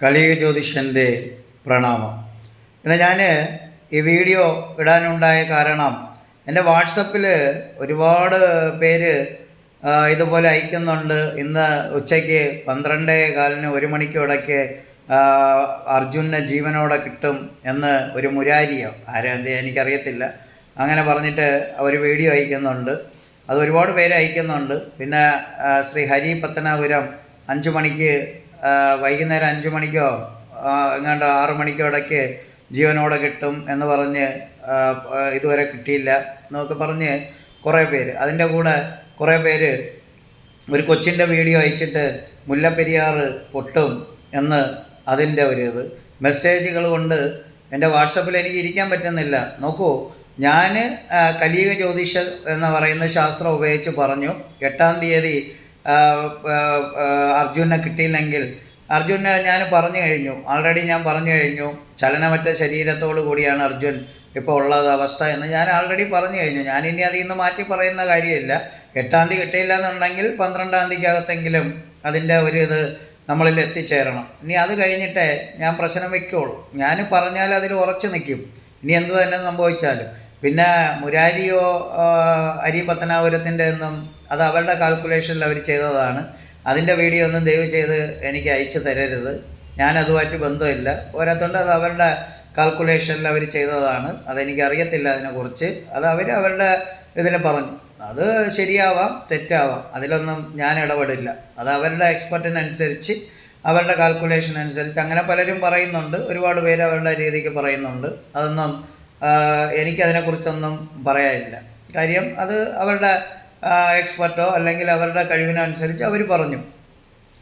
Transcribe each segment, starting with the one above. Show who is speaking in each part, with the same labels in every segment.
Speaker 1: കലിക ജ്യോതിഷന്റെ പ്രണാമം. ഇന്ന് ഞാൻ ഈ വീഡിയോ ഇടാനുണ്ടായ കാരണം എന്റെ വാട്സപ്പിൽ ഒരുപാട് പേര് ഇതുപോലെ അയക്കുന്നുണ്ട്. ഇന്ന് ഉച്ചയ്ക്ക് പന്ത്രണ്ടേ കാലിന് ഒരു മണിക്കും ഇടയ്ക്ക് ആ, അർജുനെ ജീവനോടെ കിട്ടും എന്ന് ഒരു മുരാരിയോ ആരാ എന്ത് എനിക്കറിയത്തില്ല അങ്ങനെ പറഞ്ഞിട്ട് ഒരു വീഡിയോ അയക്കുന്നുണ്ട്. അത് ഒരുപാട് പേര് അയക്കുന്നുണ്ട്. പിന്നെ ശ്രീ ഹരി പത്തനാപുരം അഞ്ച് മണിക്ക് വൈകുന്നേരം അഞ്ച് മണിക്കോ എങ്ങാണ്ട് ആറ് മണിക്കോ ഇടയ്ക്ക് ജീവനോടെ കിട്ടും എന്ന് പറഞ്ഞ് ഇതുവരെ കിട്ടിയില്ല എന്നൊക്കെ പറഞ്ഞ് കുറേ പേര്. അതിന്റെ കൂടെ കുറേ പേര് ഒരു കൊച്ചിന്റെ വീഡിയോ അയച്ചിട്ട് മുല്ലപ്പെരിയാർ പൊട്ടും എന്ന് അതിന്റെ ഒരു ഇത്. മെസ്സേജുകൾ കൊണ്ട് എന്റെ വാട്സപ്പിൽ എനിക്ക് ഇരിക്കാൻ പറ്റുന്നില്ല. നോക്കൂ ഞാൻ കലിയുഗ ജ്യോതിഷ എന്ന് പറയുന്ന ശാസ്ത്രം ഉപയോഗിച്ച് പറഞ്ഞു. എട്ടാം തീയതി അർജുനെ കിട്ടിയില്ലെങ്കിൽ അർജുനെ ഞാൻ പറഞ്ഞു കഴിഞ്ഞു ആൾറെഡി ഞാൻ പറഞ്ഞു കഴിഞ്ഞു ചലനമറ്റ ശരീരത്തോടു കൂടിയാണ് അർജുൻ ഇപ്പോൾ ഉള്ളത് അവസ്ഥ എന്ന് ഞാൻ ആൾറെഡി പറഞ്ഞു കഴിഞ്ഞു. ഞാൻ ഇനി അതിൽ നിന്ന് മാറ്റി പറയുന്ന കാര്യമില്ല. എട്ടാം തീയതി കിട്ടിയില്ല എന്നുണ്ടെങ്കിൽ പന്ത്രണ്ടാം തീയതിക്കകത്തെങ്കിലും അതിന്റെ ഒരു ഇത് നമ്മളിൽ എത്തിച്ചേരണം. ഇനി അത് കഴിഞ്ഞിട്ടേ ഞാൻ പ്രശ്നം വെക്കുള്ളൂ. ഞാൻ പറഞ്ഞാൽ അതിൽ ഉറച്ചു നിൽക്കും. ഇനി എന്ത് തന്നെ സംഭവിച്ചാലും. പിന്നെ മുരാരിയോ അരി പത്തനാപുരത്തിന്റെ ഒന്നും അത് അവരുടെ കാൽക്കുലേഷനിൽ അവർ ചെയ്തതാണ്. അതിന്റെ വീഡിയോ ഒന്നും ദയവ് ചെയ്ത് എനിക്ക് അയച്ചു തരരുത്. ഞാൻ അതുമായിട്ട് ബന്ധമില്ല. പോരാത്തോണ്ട് അത് അവരുടെ കാൽക്കുലേഷനിൽ അവർ ചെയ്തതാണ്. അതെനിക്ക് അറിയത്തില്ല അതിനെക്കുറിച്ച്. അത് അവർ അവരുടെ ഇതിൽ പറഞ്ഞു. അത് ശരിയാവാം തെറ്റാവാം. അതിലൊന്നും ഞാൻ ഇടപെടില്ല. അത് അവരുടെ എക്സ്പെർട്ടിനനുസരിച്ച് അവരുടെ കാൽക്കുലേഷൻ അനുസരിച്ച് അങ്ങനെ പലരും പറയുന്നുണ്ട്. ഒരുപാട് പേര് അവരുടെ രീതിക്ക് പറയുന്നുണ്ട്. അതൊന്നും എനിക്കതിനെക്കുറിച്ചൊന്നും പറയാനില്ല. കാര്യം അത് അവരുടെ എക്സ്പെർട്ടോ അല്ലെങ്കിൽ അവരുടെ കഴിവിനനുസരിച്ച് അവർ പറഞ്ഞു.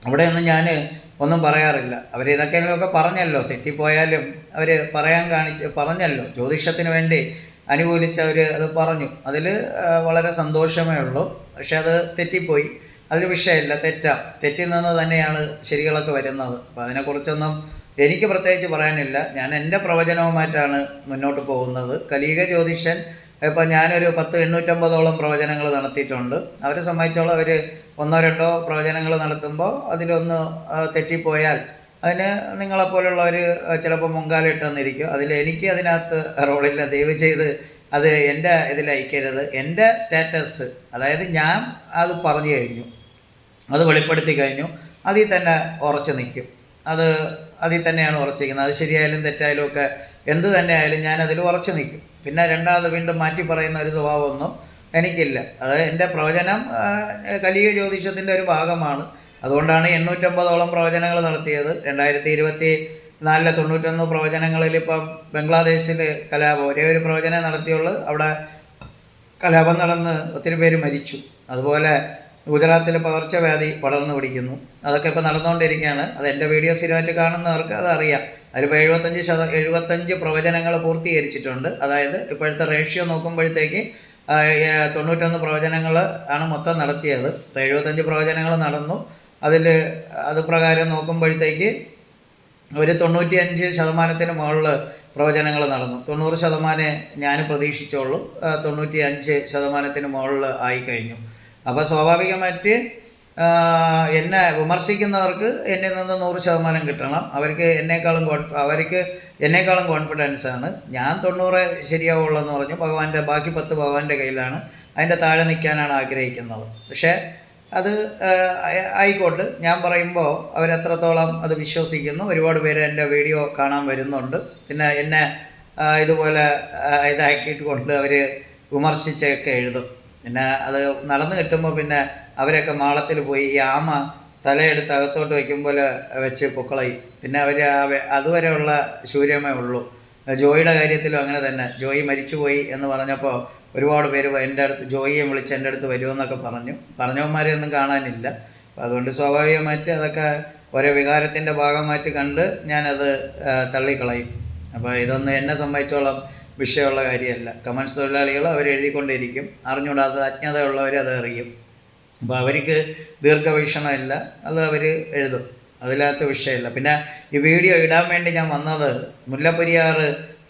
Speaker 1: അവിടെയൊന്നും ഞാൻ ഒന്നും പറയാറില്ല. അവർ ഇതൊക്കെയൊക്കെ പറഞ്ഞല്ലോ. തെറ്റിപ്പോയാലും അവർ പറയാൻ കാണിച്ച് പറഞ്ഞല്ലോ. ജ്യോതിഷത്തിന് വേണ്ടി അനുകൂലിച്ച് അവർ അത് പറഞ്ഞു. അതിൽ വളരെ സന്തോഷമേ ഉള്ളൂ. പക്ഷെ അത് തെറ്റിപ്പോയി. അതിൽ വിഷയമില്ല. തെറ്റാം. തെറ്റിൽ നിന്ന് തന്നെയാണ് ശരികളൊക്കെ വരുന്നത്. അപ്പോൾ അതിനെക്കുറിച്ചൊന്നും എനിക്ക് പ്രത്യേകിച്ച് പറയാനില്ല. ഞാൻ എന്റെ പ്രവചനവുമായിട്ടാണ് മുന്നോട്ട് പോകുന്നത്. കലീക ജ്യോതിഷൻ ഇപ്പോൾ ഞാനൊരു പത്ത് എണ്ണൂറ്റമ്പതോളം പ്രവചനങ്ങൾ നടത്തിയിട്ടുണ്ട്. അവരെ സംബന്ധിച്ചോളം അവർ ഒന്നോ രണ്ടോ പ്രവചനങ്ങൾ നടത്തുമ്പോൾ അതിലൊന്ന് തെറ്റിപ്പോയാൽ അതിന് നിങ്ങളെപ്പോലുള്ളവർ ചിലപ്പോൾ മുങ്കാലിട്ട് വന്നിരിക്കും അതിൽ എനിക്ക് അതിനകത്ത് റോളില്ല. ദയവ് ചെയ്ത് അത് എന്റെ ഇതിൽ അയക്കരുത്. എന്റെ സ്റ്റാറ്റസ് അതായത് ഞാൻ അത് പറഞ്ഞു കഴിഞ്ഞു. അത് വെളിപ്പെടുത്തി കഴിഞ്ഞു. അതിൽ തന്നെ ഉറച്ചു നിൽക്കും. അത് അതിൽ തന്നെയാണ് ഉറച്ചിരിക്കുന്നത്. അത് ശരിയായാലും തെറ്റായാലും ഒക്കെ എന്ത് തന്നെ ആയാലും ഞാൻ അതിൽ ഉറച്ചു നിൽക്കും. പിന്നെ രണ്ടാമത് വീണ്ടും മാറ്റി പറയുന്ന ഒരു സ്വഭാവമൊന്നും എനിക്കില്ല. അത് എന്റെ പ്രവചനം കലിക ജ്യോതിഷത്തിന്റെ ഒരു ഭാഗമാണ്. അതുകൊണ്ടാണ് എണ്ണൂറ്റമ്പതോളം പ്രവചനങ്ങൾ നടത്തിയത്. രണ്ടായിരത്തി ഇരുപത്തി നാലിലെ തൊണ്ണൂറ്റൊന്ന് പ്രവചനങ്ങളിൽ ഇപ്പം ബംഗ്ലാദേശിൽ കലാപം ഒരേ ഒരു പ്രവചനം നടത്തിയുള്ളൂ. അവിടെ കലാപം നടന്ന് ഒത്തിരി പേര് മരിച്ചു. അതുപോലെ ഗുജറാത്തിൽ പകർച്ചവ്യാധി പടർന്നു പിടിക്കുന്നു. അതൊക്കെ ഇപ്പോൾ നടന്നുകൊണ്ടിരിക്കുകയാണ്. അത് എന്റെ വീഡിയോ സ്ഥിരമായിട്ട് കാണുന്നവർക്ക് അതറിയാം അതിലിപ്പോൾ എഴുപത്തഞ്ച് ശത എഴുപത്തഞ്ച് പ്രവചനങ്ങൾ പൂർത്തീകരിച്ചിട്ടുണ്ട്. അതായത് ഇപ്പോഴത്തെ റേഷ്യോ നോക്കുമ്പോഴത്തേക്ക് തൊണ്ണൂറ്റൊന്ന് പ്രവചനങ്ങൾ ആണ് മൊത്തം നടത്തിയത്. ഇപ്പോൾ എഴുപത്തഞ്ച് പ്രവചനങ്ങൾ നടന്നു. അതിൽ അത് പ്രകാരം നോക്കുമ്പോഴത്തേക്ക് ഒരു തൊണ്ണൂറ്റിയഞ്ച് ശതമാനത്തിന് മുകളിൽ പ്രവചനങ്ങൾ നടന്നു. തൊണ്ണൂറ് ശതമാനമേ ഞാൻ പ്രതീക്ഷിച്ചുള്ളൂ തൊണ്ണൂറ്റി അഞ്ച് ശതമാനത്തിന് മുകളിൽ ആയിക്കഴിഞ്ഞു അപ്പോൾ സ്വാഭാവികമായിട്ട് എന്നെ വിമർശിക്കുന്നവർക്ക് എന്നിൽ നിന്ന് നൂറ് ശതമാനം കിട്ടണം. അവർക്ക് എന്നേക്കാളും അവർക്ക് എന്നേക്കാളും കോൺഫിഡൻസ് ആണ്. ഞാൻ തൊണ്ണൂറ് ശരിയാവുള്ളെന്ന് പറഞ്ഞു. ഭഗവാന്റെ ബാക്കി പത്ത് ഭഗവാന്റെ കയ്യിലാണ്. അതിന്റെ താഴെ നിൽക്കാനാണ് ആഗ്രഹിക്കുന്നത്. പക്ഷേ അത് ആയിക്കോട്ട്. ആയ- ഞാൻ പറയുമ്പോൾ അവരെത്രത്തോളം അത് വിശ്വസിക്കുന്നു. ഒരുപാട് പേര് എന്റെ വീഡിയോ കാണാൻ വരുന്നുണ്ട്. പിന്നെ എന്നെ ഇതുപോലെ ഇതാക്കിയിട്ട് കൊണ്ട് അവർ വിമർശിച്ചൊക്കെ എഴുതും. പിന്നെ അത് നടന്നു കിട്ടുമ്പോൾ പിന്നെ അവരൊക്കെ മാളത്തിൽ പോയി ഈ ആമ തലയെടുത്ത് അകത്തോട്ട് വയ്ക്കുമ്പോൾ വെച്ച് പൊക്കളയും. പിന്നെ അവർ അതുവരെയുള്ള ശൂര്യമേ ഉള്ളൂ. ജോയിയുടെ കാര്യത്തിലും അങ്ങനെ തന്നെ. ജോയി മരിച്ചുപോയി എന്ന് പറഞ്ഞപ്പോൾ ഒരുപാട് പേര് എന്റെ അടുത്ത് ജോയിയെ വിളിച്ച് എന്റെ അടുത്ത് വരുമെന്നൊക്കെ പറഞ്ഞു. പറഞ്ഞവന്മാരെ ഒന്നും കാണാനില്ല. അപ്പോൾ അതുകൊണ്ട് സ്വാഭാവികമായിട്ട് അതൊക്കെ ഓരോ വികാരത്തിന്റെ ഭാഗമായിട്ട് കണ്ട് ഞാനത് തള്ളിക്കളയും. അപ്പോൾ ഇതൊന്നും എന്നെ സംബന്ധിച്ചോളം വിഷയമുള്ള കാര്യമല്ല. കമൻസ് തൊഴിലാളികൾ അവർ എഴുതിക്കൊണ്ടിരിക്കും അറിഞ്ഞുകൂടാത്ത അജ്ഞതയുള്ളവർ അത് അറിയും. അപ്പോൾ അവർക്ക് ദീർഘവീക്ഷണമില്ല. അത് അവർ എഴുതും. അതിനകത്ത് വിഷയമില്ല. പിന്നെ ഈ വീഡിയോ ഇടാൻ വേണ്ടി ഞാൻ വന്നത് മുല്ലപ്പെരിയാർ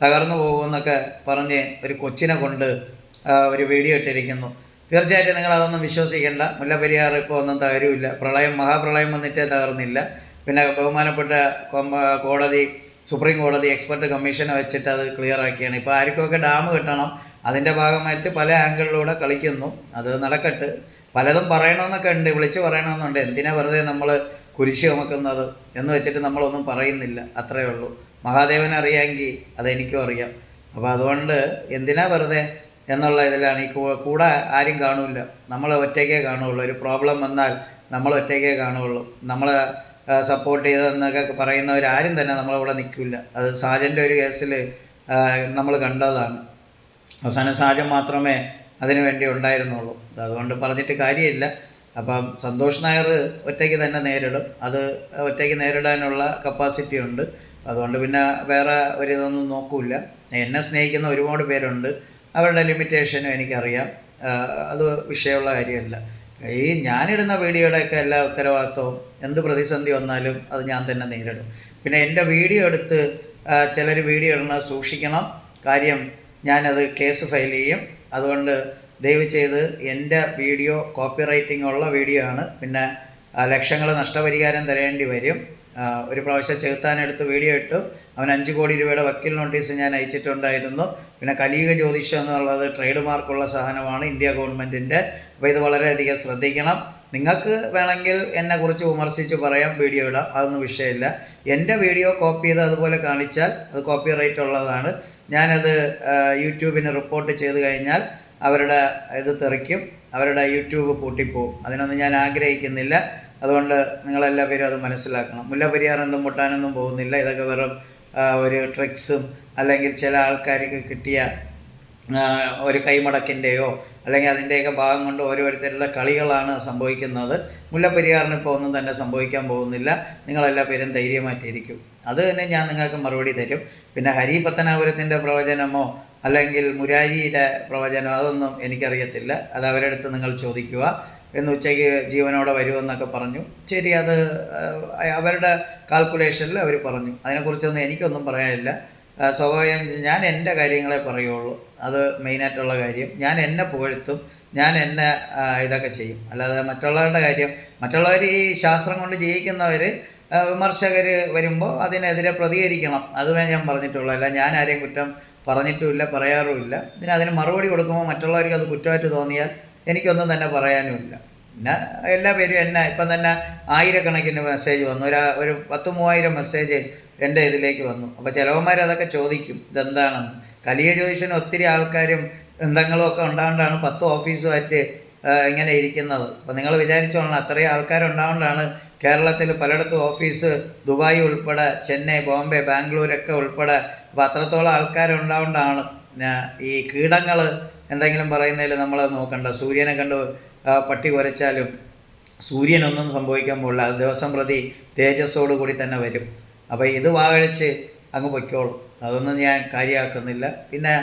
Speaker 1: തകർന്നു പോകുമെന്നൊക്കെ പറഞ്ഞ് ഒരു കൊച്ചിനെ കൊണ്ട് ഒരു വീഡിയോ ഇട്ടിരിക്കുന്നു. തീർച്ചയായിട്ടും നിങ്ങൾ അതൊന്നും വിശ്വസിക്കേണ്ട. മുല്ലപ്പെരിയാർ ഇപ്പോൾ ഒന്നും തകരുമില്ല. പ്രളയം മഹാപ്രളയം വന്നിട്ടേ തകർന്നില്ല. പിന്നെ ബഹുമാനപ്പെട്ട കോടതി സുപ്രീം കോടതി എക്സ്പെർട്ട് കമ്മീഷനെ വെച്ചിട്ട് അത് ക്ലിയർ ആക്കിയാണ്. ഇപ്പോൾ ആർക്കുമൊക്കെ ഡാം കിട്ടണം അതിന്റെ ഭാഗമായിട്ട് പല ആംഗിളിലൂടെ കളിക്കുന്നു. അത് നടക്കട്ട്. പലതും പറയണമെന്നൊക്കെ ഉണ്ട് വിളിച്ച് പറയണമെന്നുണ്ട്. എന്തിനാ വെറുതെ നമ്മൾ കുരിശ് ചുമക്കുന്നത് എന്ന് വെച്ചിട്ട് നമ്മളൊന്നും പറയുന്നില്ല അത്രയേ ഉള്ളൂ. മഹാദേവൻ അറിയാമെങ്കിൽ അതെനിക്കും അറിയാം. അപ്പോൾ അതുകൊണ്ട് എന്തിനാ വെറുതെ എന്നുള്ള ഇതിലാണ്. ഈ കൂടെ ആരും കാണൂല നമ്മൾ ഒറ്റയ്ക്കേ കാണുള്ളൂ. ഒരു പ്രോബ്ലം വന്നാൽ നമ്മൾ ഒറ്റയ്ക്കേ കാണുള്ളൂ. നമ്മൾ സപ്പോർട്ട് ചെയ്തതെന്നൊക്കെ പറയുന്നവരാരും തന്നെ നമ്മളിവിടെ നിൽക്കില്ല. അത് സാജന്റെ ഒരു കേസിൽ നമ്മൾ കണ്ടതാണ്. അവസാനം സാജൻ മാത്രമേ അതിനു വേണ്ടി ഉണ്ടായിരുന്നുള്ളൂ. അതുകൊണ്ട് പറഞ്ഞിട്ട് കാര്യമില്ല. അപ്പം സന്തോഷ് നായർ ഒറ്റയ്ക്ക് തന്നെ നേരിടും. അത് ഒറ്റയ്ക്ക് നേരിടാനുള്ള കപ്പാസിറ്റി ഉണ്ട്. അതുകൊണ്ട് പിന്നെ വേറെ ഒരു ഇതൊന്നും നോക്കൂല എന്നെ സ്നേഹിക്കുന്ന ഒരുപാട് പേരുണ്ട്. അവരുടെ ലിമിറ്റേഷനും എനിക്കറിയാം. അത് വിഷയമുള്ള കാര്യമല്ല. ഈ ഞാനിടുന്ന വീഡിയോയുടെയൊക്കെ എല്ലാ ഉത്തരവാദിത്വവും എന്ത് പ്രതിസന്ധി വന്നാലും അത് ഞാൻ തന്നെ നേരിടും. പിന്നെ എന്റെ വീഡിയോ എടുത്ത് ചിലർ വീഡിയോ ഇടണ സൂക്ഷിക്കണം. കാര്യം ഞാനത് കേസ് ഫയൽ ചെയ്യും. അതുകൊണ്ട് ദയവ് ചെയ്ത് എന്റെ വീഡിയോ കോപ്പി റൈറ്റിംഗ് ഉള്ള വീഡിയോ ആണ്. പിന്നെ ലക്ഷങ്ങൾ നഷ്ടപരിഹാരം തരേണ്ടി വരും. ഒരു പ്രാവശ്യം ചെകുത്താനെടുത്ത് വീഡിയോ ഇട്ടു. അവൻ അഞ്ച് കോടി രൂപയുടെ വക്കീൽ നോട്ടീസ് ഞാൻ അയച്ചിട്ടുണ്ടായിരുന്നു. പിന്നെ കലിയുഗ ജ്യോതിഷം എന്നുള്ളത് ട്രേഡ് മാർക്കുള്ള സാധനമാണ് ഇന്ത്യ ഗവൺമെന്റിന്റെ അപ്പോൾ ഇത് വളരെയധികം ശ്രദ്ധിക്കണം. നിങ്ങൾക്ക് വേണമെങ്കിൽ എന്നെക്കുറിച്ച് വിമർശിച്ച് പറയാം വീഡിയോ ഇടാം. അതൊന്നും വിഷയമില്ല. എന്റെ വീഡിയോ കോപ്പി ചെയ്ത് അതുപോലെ കാണിച്ചാൽ അത് കോപ്പി റൈറ്റ് ഉള്ളതാണ്. ഞാനത് യൂട്യൂബിന് റിപ്പോർട്ട് ചെയ്ത് കഴിഞ്ഞാൽ അവരുടെ ഇത് തെറിക്കും അവരുടെ യൂട്യൂബ് പൂട്ടിപ്പോവും. അതിനൊന്നും ഞാൻ ആഗ്രഹിക്കുന്നില്ല. അതുകൊണ്ട് നിങ്ങളെല്ലാ പേരും അത് മനസ്സിലാക്കണം. മുല്ലപ്പെരിയാറൊന്നും മുട്ടാനൊന്നും പോകുന്നില്ല. ഇതൊക്കെ വെറും ഒരു ട്രിക്സും അല്ലെങ്കിൽ ചില ആൾക്കാർക്ക് കിട്ടിയ ഒരു കൈമടക്കിന്റെയോ അല്ലെങ്കിൽ അതിന്റെയൊക്കെ ഭാഗം കൊണ്ട് ഓരോരുത്തരുടെ കളികളാണ് സംഭവിക്കുന്നത്. മുല്ലപ്പെരിയാറിന് ഇപ്പോൾ ഒന്നും തന്നെ സംഭവിക്കാൻ പോകുന്നില്ല. നിങ്ങളെല്ലാ പേരും ധൈര്യമായിട്ടിരിക്കും. അത് തന്നെ ഞാൻ നിങ്ങൾക്ക് മറുപടി തരും. പിന്നെ ഹരി പത്തനാപുരത്തിന്റെ പ്രവചനമോ അല്ലെങ്കിൽ മുരാരിയുടെ പ്രവചനം അതൊന്നും എനിക്കറിയത്തില്ല. അത് അവരുടെ അടുത്ത് നിങ്ങൾ ചോദിക്കുക. എന്ന് ഉച്ചയ്ക്ക് ജീവനോടെ വരുമെന്നൊക്കെ പറഞ്ഞു. ശരി അത് അവരുടെ കാൽക്കുലേഷനിൽ അവർ പറഞ്ഞു. അതിനെക്കുറിച്ചൊന്നും എനിക്കൊന്നും പറയാനില്ല. സ്വാഭാവികം ഞാൻ എന്റെ കാര്യങ്ങളെ പറയുള്ളൂ. അത് മെയിനായിട്ടുള്ള കാര്യം. ഞാൻ എന്നെ പുകഴ്ത്തും. ഞാൻ എന്നെ ഇതൊക്കെ ചെയ്യും. അല്ലാതെ മറ്റുള്ളവരുടെ കാര്യം മറ്റുള്ളവർ ഈ ശാസ്ത്രം കൊണ്ട് ജീവിക്കുന്നവർ വിമർശകർ വരുമ്പോൾ അതിനെതിരെ പ്രതികരിക്കണം. അതുമേ ഞാൻ പറഞ്ഞിട്ടുള്ളൂ. അല്ല ഞാൻ ആരെയും കുറ്റം പറഞ്ഞിട്ടുമില്ല പറയാറുമില്ല. പിന്നെ അതിന് മറുപടി കൊടുക്കുമ്പോൾ മറ്റുള്ളവർക്ക് അത് കുറ്റമായിട്ട് തോന്നിയാൽ എനിക്കൊന്നും തന്നെ പറയാനുമില്ല. പിന്നെ എല്ലാ പേരും എന്നെ ഇപ്പം തന്നെ ആയിരക്കണക്കിന് മെസ്സേജ് വന്നു. ഒരു ഒരു പത്ത് മൂവായിരം മെസ്സേജ് എന്റെ ഇതിലേക്ക് വന്നു. അപ്പോൾ ചിലവന്മാർ അതൊക്കെ ചോദിക്കും. ഇതെന്താണെന്ന്. കലിയ ജ്യോതിഷന് ഒത്തിരി ആൾക്കാരും ബന്ധങ്ങളും ഒക്കെ ഉണ്ടാകൊണ്ടാണ് പത്ത് ഓഫീസുമായിട്ട് ഇങ്ങനെ ഇരിക്കുന്നത്. അപ്പോൾ നിങ്ങൾ വിചാരിച്ചോളണം അത്രയും ആൾക്കാരുണ്ടാകൊണ്ടാണ് കേരളത്തിൽ പലയിടത്തും ഓഫീസ് ദുബായ് ഉൾപ്പെടെ ചെന്നൈ ബോംബെ ബാംഗ്ലൂരൊക്കെ ഉൾപ്പെടെ. അപ്പോൾ അത്രത്തോളം ആൾക്കാരുണ്ടാവുകൊണ്ടാണ് ഈ കീടങ്ങൾ എന്തെങ്കിലും പറയുന്നതിൽ നമ്മൾ നോക്കണ്ട. സൂര്യനെ കണ്ട് പട്ടി കുരച്ചാലും സൂര്യനൊന്നും സംഭവിക്കാൻ പോകില്ല. അത് ദിവസം പ്രതി തേജസ്സോടു കൂടി തന്നെ വരും. അപ്പോൾ ഇത് വാകഴിച്ച് അങ്ങ് പൊയ്ക്കോളും. അതൊന്നും ഞാൻ കാര്യമാക്കുന്നില്ല. പിന്നെ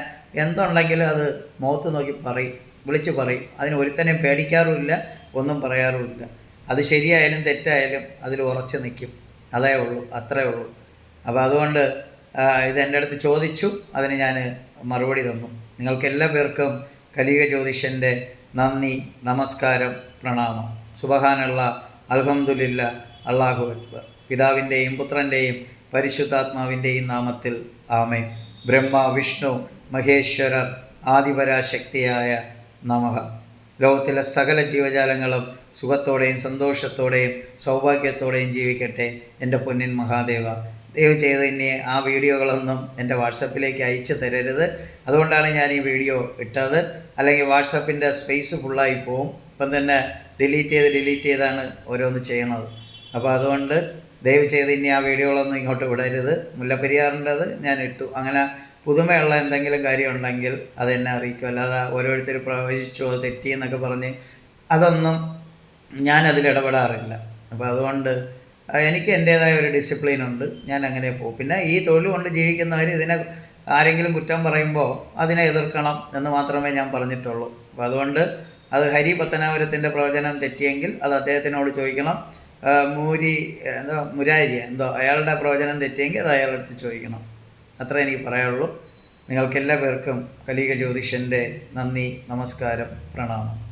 Speaker 1: എന്തുണ്ടെങ്കിലും അത് മുഖത്ത് നോക്കി പറയും വിളിച്ച് പറയും. അതിന് ഒരുത്തനെയും പേടിക്കാറുമില്ല ഒന്നും പറയാറുമില്ല. അത് ശരിയായാലും തെറ്റായാലും അതിൽ ഉറച്ചു നിൽക്കും. അതേ ഉള്ളൂ അത്രേ ഉള്ളൂ. അപ്പോൾ അതുകൊണ്ട് ഇത് എന്റെ അടുത്ത് ചോദിച്ചു അതിന് ഞാൻ മറുപടി തന്നു. നിങ്ങൾക്ക് എല്ലാ പേർക്കും കലിക ജ്യോതിഷന്റെ നന്ദി നമസ്കാരം പ്രണാമം. സുബഹാനുള്ള അൽഹംദുലില്ല അള്ളാഹു അക്ബർ. പിതാവിന്റെയും പുത്രന്റെയും പരിശുദ്ധാത്മാവിന്റെയും നാമത്തിൽ ആമേ ബ്രഹ്മ വിഷ്ണു മഹേശ്വരർ ആദിപരാശക്തിയായ നമഃ. ലോകത്തിലെ സകല ജീവജാലങ്ങളും സുഖത്തോടെയും സന്തോഷത്തോടെയും സൗഭാഗ്യത്തോടെയും ജീവിക്കട്ടെ എന്റെ പൊന്നിൻ മഹാദേവ. ദയവ് ചെയ്ത് ഇനി ആ വീഡിയോകളൊന്നും എന്റെ വാട്സപ്പിലേക്ക് അയച്ചു തരരുത്. അതുകൊണ്ടാണ് ഞാൻ ഈ വീഡിയോ ഇട്ടത്. അല്ലെങ്കിൽ വാട്സപ്പിന്റെ സ്പേസ് ഫുള്ളായി പോവും. ഇപ്പം തന്നെ ഡിലീറ്റ് ചെയ്ത് ഡിലീറ്റ് ചെയ്താണ് ഓരോന്ന് ചെയ്യുന്നത്. അപ്പോൾ അതുകൊണ്ട് ദയവ് ചെയ്ത് ഇനി ആ വീഡിയോകളൊന്നും ഇങ്ങോട്ട് വിടരുത്. മുല്ലപ്പെരിയാറിന്റെത് ഞാൻ ഇട്ടു. അങ്ങനെ പുതുമയുള്ള എന്തെങ്കിലും കാര്യം ഉണ്ടെങ്കിൽ അത് എന്നെ അറിയിക്കും. അല്ലാതെ ഓരോരുത്തർ പ്രവചിച്ചോ തെറ്റി എന്നൊക്കെ പറഞ്ഞ് അതൊന്നും ഞാൻ അതിൽ ഇടപെടാറില്ല. അപ്പോൾ അതുകൊണ്ട് എനിക്ക് എന്റേതായ ഒരു ഡിസിപ്ലിൻ ഉണ്ട്. ഞാൻ അങ്ങനെ പോകും. പിന്നെ ഈ തൊഴിൽ കൊണ്ട് ജീവിക്കുന്നവർ ഇതിനെ ആരെങ്കിലും കുറ്റം പറയുമ്പോൾ അതിനെ എതിർക്കണം എന്ന് മാത്രമേ ഞാൻ പറഞ്ഞിട്ടുള്ളൂ. അപ്പോൾ അതുകൊണ്ട് അത് ഹരി പത്തനാപുരത്തിന്റെ പ്രവചനം തെറ്റിയെങ്കിൽ അത് അദ്ദേഹത്തിനോട് ചോദിക്കണം. മൂരി എന്തോ മുരാരി എന്തോ അയാളുടെ പ്രവചനം തെറ്റിയെങ്കിൽ അത് അയാളെടുത്ത് ചോദിക്കണം. അത്ര എനിക്ക് പറയാനുള്ളൂ. നിങ്ങൾക്കെല്ലാവർക്കും കലിക ജ്യോതിഷന്റെ നന്ദി നമസ്കാരം പ്രണാമം.